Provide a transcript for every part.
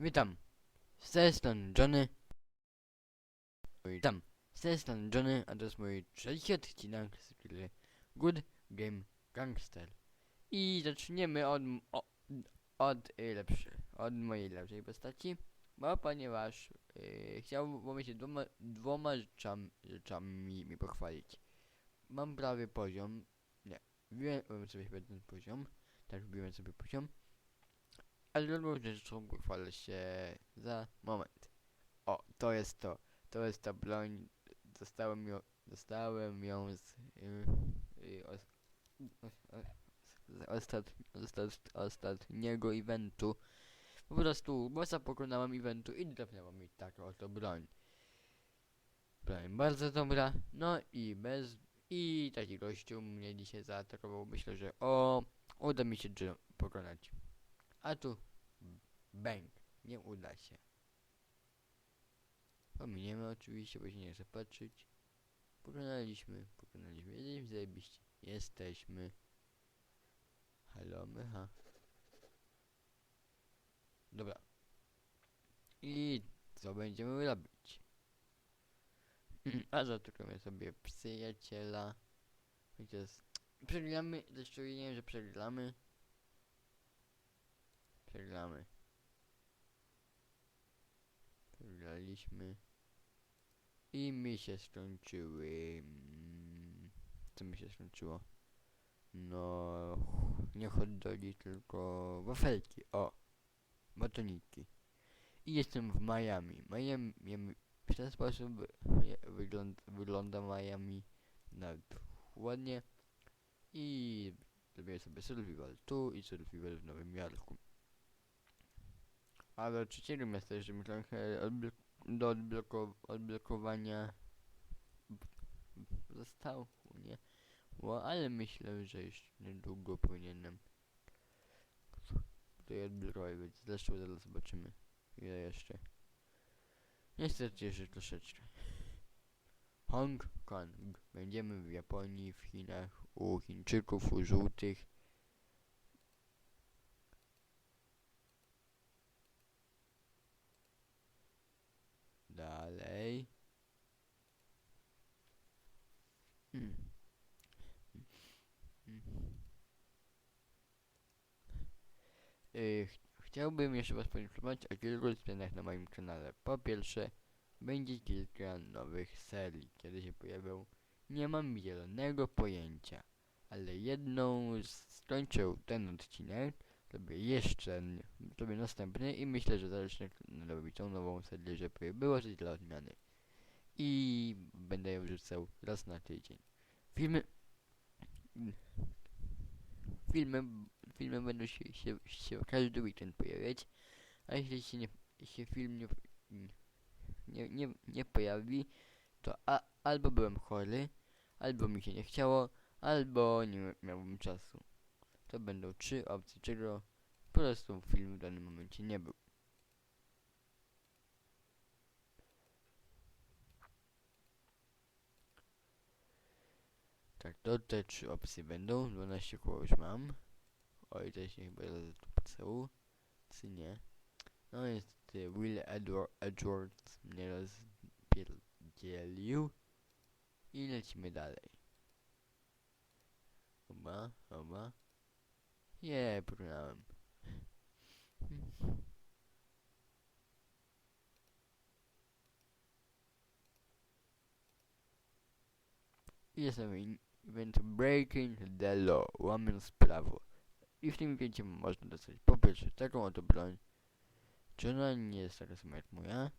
Witam. Z tej strony Johnny. Witam. Z tej strony Johnny, a to jest mój trzeci odcinek z gry Good Game Gangster. I zaczniemy od, m- o, od, y, lepszy, od mojej lepszej postaci, bo ponieważ y, chciałbym się dwoma, dwoma rzeczami, rzeczami mi pochwalić. Mam prawy poziom, nie, wbiłem sobie ten poziom, tak wbiłem sobie poziom, ale rzeczą pochwalę się za moment. O, to jest to. To jest ta broń. Dostałem ją, dostałem ją z, y, y, os, z ostat, ostat, ostatniego eventu. Po prostu bossa pokonałem eventu i trafiała mi taka oto broń. Broń bardzo dobra. No i bez... I taki gościu mnie dzisiaj zaatakował. Myślę, że o, uda mi się pokonać. A tu Bang. Nie uda się. Pominiemy oczywiście, bo się nie chce patrzeć. Pokonaliśmy, pokonaliśmy. Jesteśmy zajebiście. Jesteśmy. Halo, mycha. Dobra. I co będziemy robić? A zatukamy sobie przyjaciela. Chociaż przegramy, zresztą nie wiem, że przegramy. Przegramy. Przegraliśmy. I mi się skończyły. Co mi się skończyło? No, nie hot dogi, tylko wafelki. O, batoniki. I jestem w Miami. Miami w ten sposób wygląda, wygląda Miami nawet ładnie. I zrobię sobie survival tu i survival w Nowym Jorku. A do trzeciego miasta jeszcze trochę odblo do odbloko odblokowania zostało, nie? Bo, ale myślę, że już niedługo powinienem tutaj odblokować, zresztą zaraz zobaczymy ile jeszcze. Niestety jeszcze troszeczkę. Hong Kong. Będziemy w Japonii, w Chinach, u Chińczyków, u żółtych. Dalej. Hmm. Hmm. Y, ch- chciałbym jeszcze Was poinformować o kilku zmianach na moim kanale. Po pierwsze, będzie kilka nowych serii, kiedy się pojawią. Nie mam zielonego pojęcia, ale jedną skończę ten odcinek, zrobię jeszcze, zrobię następny i myślę, że zacznę robić tą nową serię, żeby było coś dla odmiany. I będę ją wrzucał raz na tydzień. Filmy... Filmy, filmy będą się, się, się każdy weekend pojawiać, a jeśli się, nie, jeśli film nie, nie, nie, nie pojawi, to a, albo byłem chory, albo mi się nie chciało, albo nie miałem czasu. To będą trzy opcje, czego po prostu film w danym momencie nie był. Tak, to te trzy opcje będą. 12 koło już mam. Oj, to się chyba zatukcał. Czy nie? No niestety Will Edward Edwards mnie rozpierdzielił. I lecimy dalej. Oba, oba. Je, pokonałem. I Jestem in- event Breaking the Law, łamiąc prawo. I w tym evencie można dostać po pierwsze taką oto broń. Czy ona nie jest taka sama jak moja?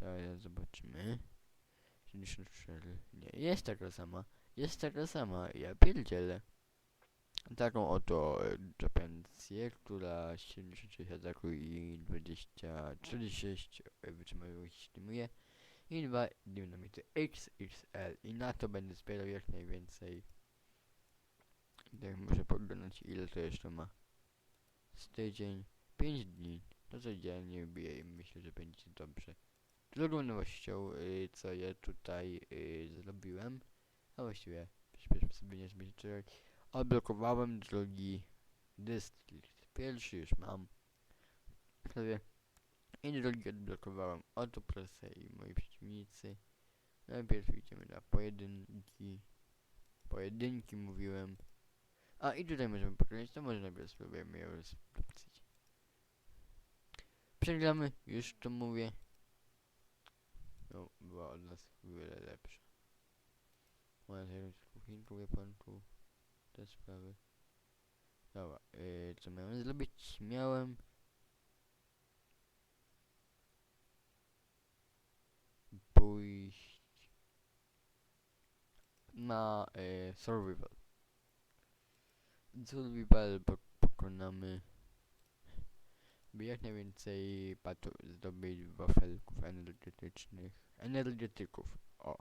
Zaraz zobaczymy. 74. Nie, jest taka sama. Jest taka sama. Ja pierdzielę. Taką oto Japancję, która 76 ataku i 20, 46 e, wytrzymałości zdejmuje. I dwa dynamity XXL. I na to będę zbierał jak najwięcej. Tak muszę poglądać ile to jeszcze ma. Z tydzień, 5 dni. To codziennie bije i myślę, że będzie dobrze. Drugą nowością, y, co ja tutaj y, zrobiłem, a właściwie śpieszmy sobie nie zmierzyć, odblokowałem drugi dystrykt. Pierwszy już mam. Sobie I drogi odblokowałem autopresę i moi przeciwnicy. Najpierw idziemy na pojedynki. Pojedynki mówiłem. A i tutaj możemy pokonać, to może najpierw spróbujemy ją rozprzeć. Przegramy, już to mówię. No, była od nas wiele lepsza. Kuchenką, wie pan tu te sprawy. Dobra, yy, co miałem zrobić? Miałem pójść na yy, survival. Survival po pokonamy by jak najwięcej zdobyć wafelków energetycznych, energetyków, o.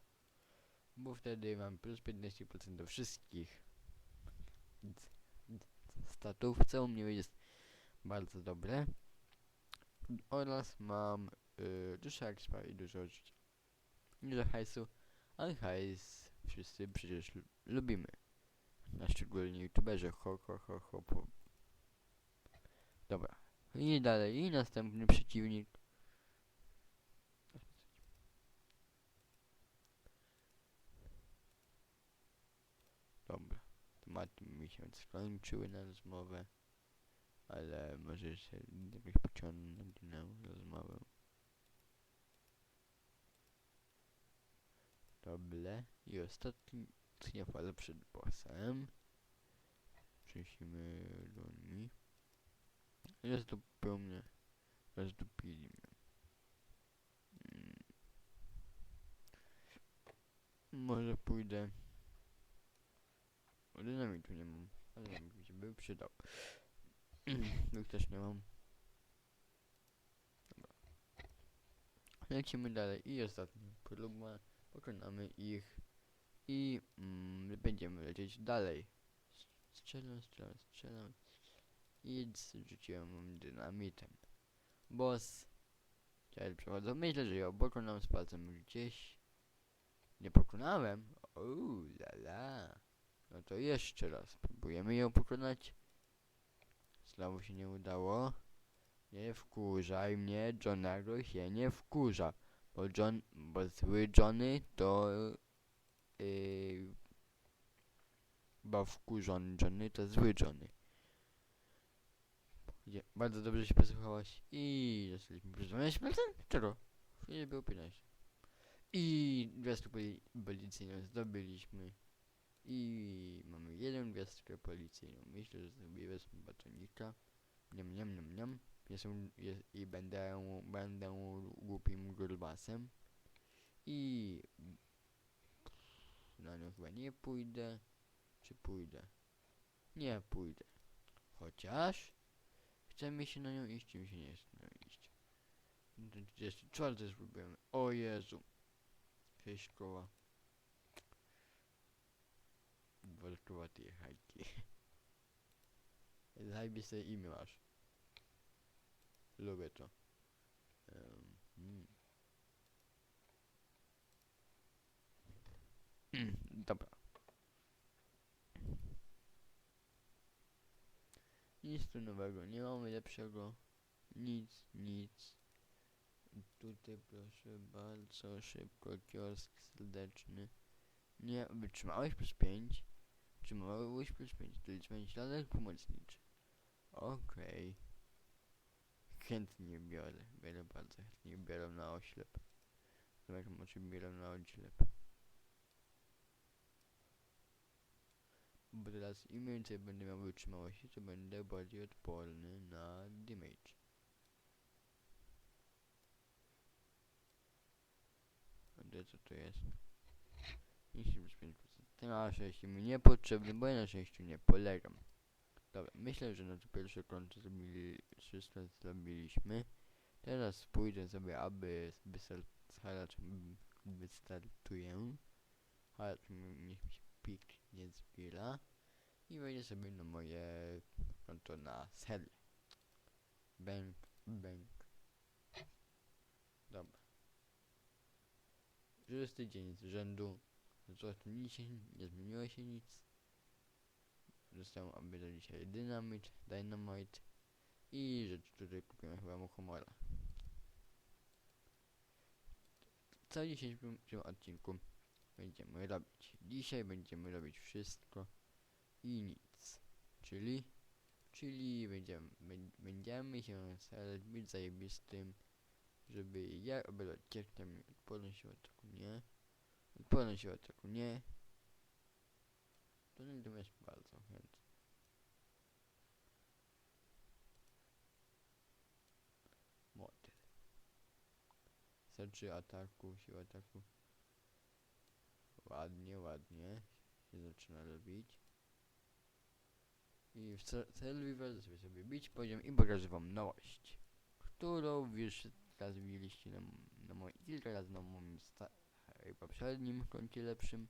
Bo wtedy mam plus 15% do wszystkich statów, co u mnie jest bardzo dobre. Oraz mam y, dużo expa i dużo. Dużo hajsu, ale hajs wszyscy przecież lu- lubimy. A szczególnie youtuberzy, ho ho ho ho po. Dobra. I dalej, i następny przeciwnik. Dobra, tematy mi się skończyły na rozmowę, ale może się jakoś pociągnąć na rozmowę. Dobre, i ostatni, ostatnia fala przed bossem. Przenosimy do niej. Rozdupił mnie. Rozdupili mnie. Mm. Może pójdę. O, Dynamitu nie mam, ale dynamit mi się by przydał. Luk też nie mam. Dobra. Lecimy dalej i ostatnia próba. Pokonamy ich i mm, będziemy lecieć dalej. Strzelam, strzelam, strzelam. I rzuciłem dynamitem. Boss. Ciel przechodzą. Myślę, że ją pokonam z palcem gdzieś. Nie pokonałem? Uuu, la la. No to jeszcze raz. Próbujemy ją pokonać. Znowu się nie udało. Nie wkurzaj mnie, Johnego się nie wkurza. Bo John, bo zły Johnny to... Yy, bo wkurzony Johnny to zły Johnny. Gdzie bardzo dobrze się posłuchałaś i dostaliśmy plus 12%? Czego? Nie było 15. I gwiazdkę poli policyjną zdobyliśmy. I mamy jedną gwiazdkę policyjną. Myślę, że wezmę batonika. Niam, niam, niam, niam. Jestem, jest, I będę, będę głupim grubasem. I na nią chyba nie pójdę. Czy pójdę? Nie pójdę. Chociaż chce mi się na nią iść, mi się nie chce na nią iść. No to Jeszcze czwarte spróbujemy. O Jezu. Cześć koła. Walkowate hajki. Zajebiste imię masz. Lubię to. Um. Mm, Dobra. Nic tu nowego, nie mamy lepszego. Nic, nic. Tutaj proszę bardzo szybko kiosk serdeczny. Nie, wytrzymałeś plus 5. Wytrzymałeś plus 5. To liczenie śladek pomocniczy. Okej. Chętnie biorę. Biorę bardzo chętnie. Biorę na oślep. Zobaczmy, czy biorę na oślep. Bo teraz im więcej będę miał wytrzymałości, to będę bardziej odporny na damage. Gdzie co to jest? 95%. Ten na szczęście mi niepotrzebny, bo ja na szczęściu nie polegam. Dobra, myślę, że na to pierwsze konto zrobili, wszystko zrobiliśmy. Teraz pójdę sobie, aby wystartuję. Haracz mi- niech mi się piknie zbiera. I wejdę sobie na moje konto na serię. Bank, bank. Dobra. 20 dzień z rzędu. Nic się nie zmieniło się nic. Aby do dzisiaj dynamit, dynamite i rzecz, której kupiłem chyba mu humora. co w dzisiejszym tym odcinku będziemy robić? Dzisiaj będziemy robić wszystko i nic. Czyli, czyli będziemy, bę- będziemy się starać być zajebistym, żeby jak obrać ciektem odporność się ataku nie, odporność się ataku nie, to natomiast bardzo chętnie. Motyl. Serczy ataku, siła ataku. Ładnie, ładnie się zaczyna robić. I w ce- Survival sobie sobie bić poziom i pokażę wam nowość, którą już raz widzieliście na, na moim, kilka razy na moim e, poprzednim koncie lepszym.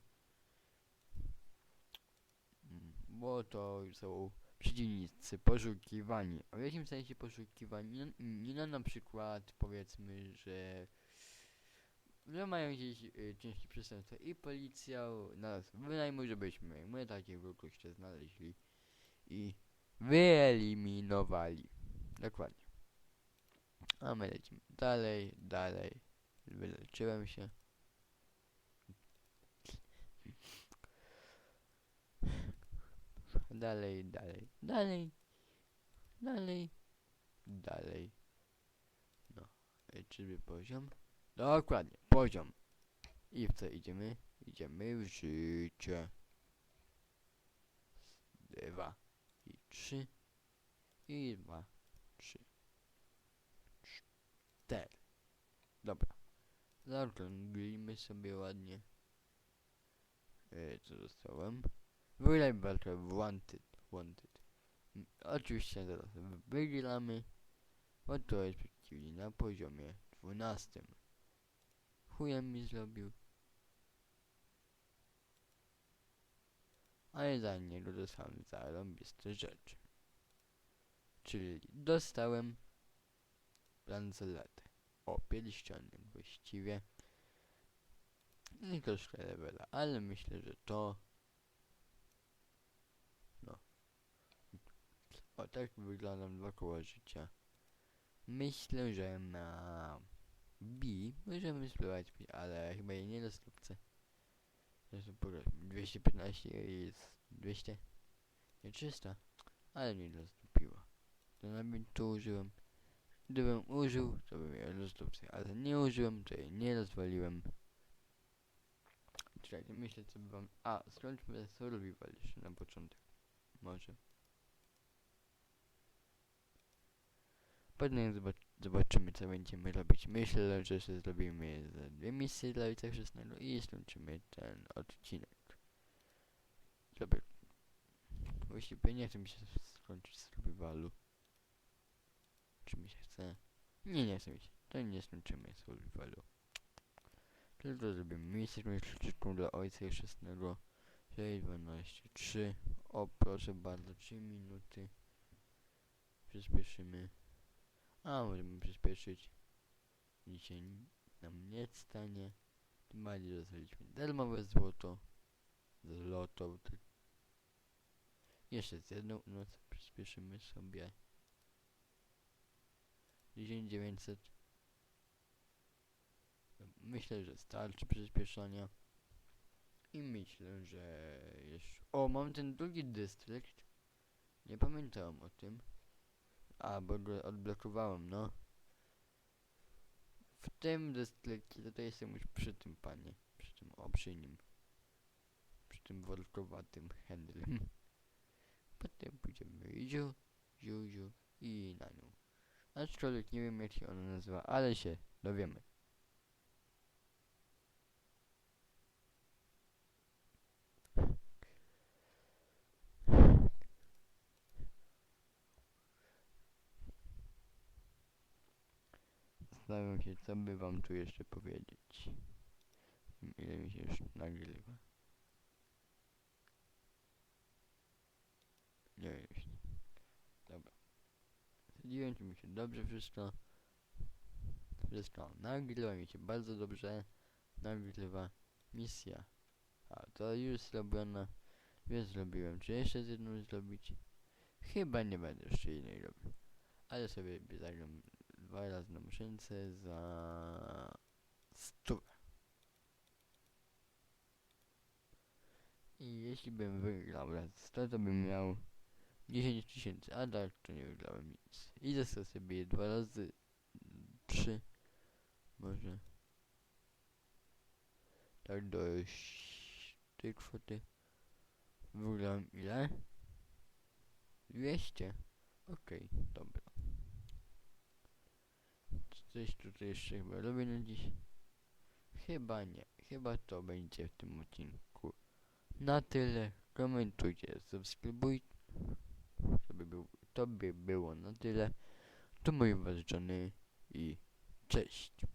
Mm, Bo to są przeciwnicy poszukiwani. A w jakim sensie poszukiwani? No, nie no na przykład powiedzmy, że że mają gdzieś y, ciężkie przestępstwa i policja nas wynajmuje, żebyśmy my takie wróżkę znaleźli i wyeliminowali. Dokładnie. A my lecimy dalej, dalej. Wyleczyłem się. Dalej, dalej, dalej, dalej, dalej. No, czyby poziom? Dokładnie, poziom. I w co idziemy? Idziemy w życie. Dwa i trzy. I dwa, trzy. Cztery. Dobra. Zaokrąglimy sobie ładnie. E, co dostałem? Wylej walkę wanted, wanted. M, Oczywiście zaraz wygramy, bo to jest przeciwnik na poziomie dwunastym. Chujem mi zrobił. Ale za niego dostałem zarąbiste rzeczy. Czyli dostałem bransoletę. O, pierścionek właściwie. Nie kosztuje levela, ale myślę, że to... No. O, tak wyglądam dookoła życia. Myślę, że na B możemy spróbować, pi- ale chyba jej nie dostępcę. Zresztą pogadźmy. 215 jest 200. Nie 300. Ale nie dostąpiło. To nawet tu użyłem. Gdybym użył, to bym jej dostępcę, ale nie użyłem, jej nie rozwaliłem. Czekajcie, myślę co by wam... A, skończmy survival jeszcze na początek. Może. Potem zobac zobaczymy co będziemy robić. Myślę, że jeszcze zrobimy ze dwie misje dla Ojca Chrzestnego i skończymy ten odcinek. Żeby... Właściwie nie chcę mi się skończyć survivalu. Czy mi się chce? Nie, nie chce mi się. To nie skończymy survivalu. Tylko zrobimy misję kończyczką dla Ojca Chrzestnego. 6, 12, 3. O, proszę bardzo, 3 minuty. Przyspieszymy. A, możemy przyspieszyć. Dzisiaj n- nam nie stanie. Tym bardziej dostaliśmy darmowe złoto. Złoto. Jeszcze z jedną noc przyspieszymy sobie. 1900. No, Myślę, że starczy przyspieszania. I myślę, że jeszcze... O, mam ten drugi dystrykt. Nie pamiętałem o tym. A, bo go odblokowałem, no. W tym dystrykcie to jestem już przy tym panie. Przy tym, o. Przy tym workowatym handlem. Potem pójdziemy ziu, ziu, ziu i na nią. Aczkolwiek nie wiem jak się ona nazywa, ale się dowiemy. Zastanawiam się, co by wam tu jeszcze powiedzieć. Ile mi się już nagrywa. Nie wiem. Dobra. Zdziwiłem, czy mi się dobrze wszystko. Wszystko nagrywa mi się bardzo dobrze. Nagrywa misja. A to już zrobiona. Dwie zrobiłem. Czy jeszcze z jedną zrobić? Chyba nie będę jeszcze innej robił. Ale sobie zagram dwa razy na maszynce za stówę. I jeśli bym wygrał raz 100, to bym miał 10 tysięcy, a tak to nie wygrałem nic. I został sobie dwa razy, trzy, może. Tak do tej kwoty wygrałem ile? 200. Okej, okay, dobra. Coś tutaj jeszcze chyba robię na dziś? Chyba nie. Chyba to będzie w tym odcinku. Na tyle. Komentujcie, subskrybujcie. To by, był, to by było na tyle. To mój was i cześć.